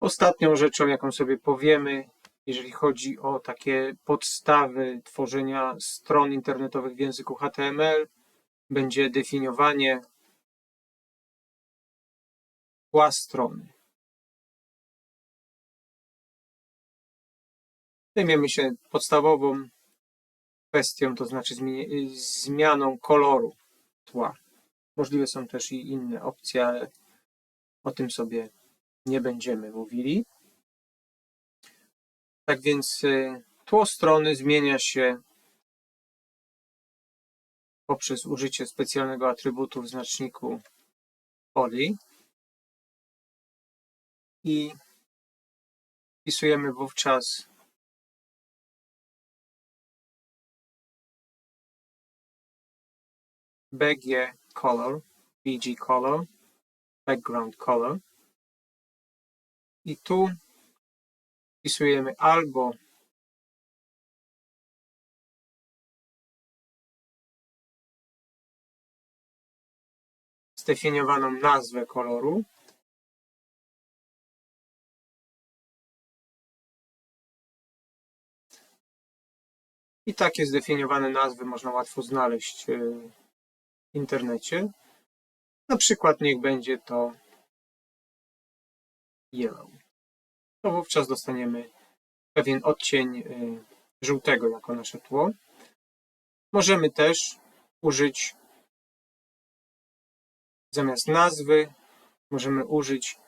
Ostatnią rzeczą, jaką sobie powiemy, jeżeli chodzi o takie podstawy tworzenia stron internetowych w języku HTML, będzie definiowanie tła strony. Zajmiemy się podstawową kwestią, to znaczy zmianą koloru tła. Możliwe są też i inne opcje, ale o tym sobie nie będziemy mówili. Tak więc y, tło strony zmienia się poprzez użycie specjalnego atrybutu w znaczniku body i wpisujemy wówczas bg color, bg color, background color i tu wpisujemy albo zdefiniowaną nazwę koloru, I takie zdefiniowane nazwy można łatwo znaleźć y, w internecie. Na przykład niech będzie to yellow. To wówczas dostaniemy pewien odcień y, żółtego jako nasze tło. Możemy też użyć zamiast nazwy, możemy użyć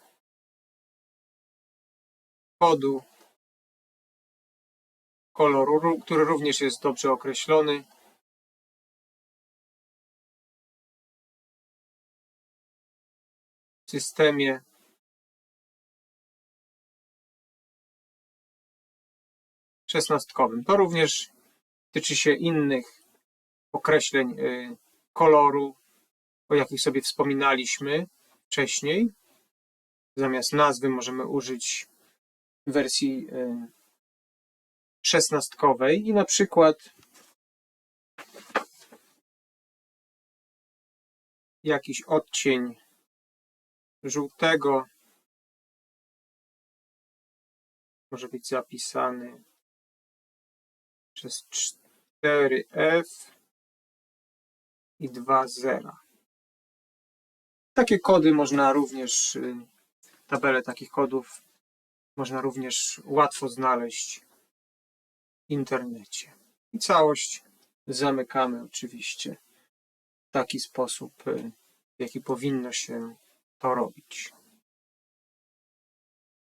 kodu koloru, który również jest dobrze określony. W systemie szesnastkowym. To również tyczy się innych określeń y, koloru, o jakich sobie wspominaliśmy wcześniej. Zamiast nazwy możemy użyć wersji y, szesnastkowej i na przykład jakiś odcień żółtego może być zapisany przez 4F i 2 zera. Takie kody można również, y, tabelę takich kodów można również łatwo znaleźć w internecie. I całość zamykamy oczywiście w taki sposób, y, w jaki powinno się to robić.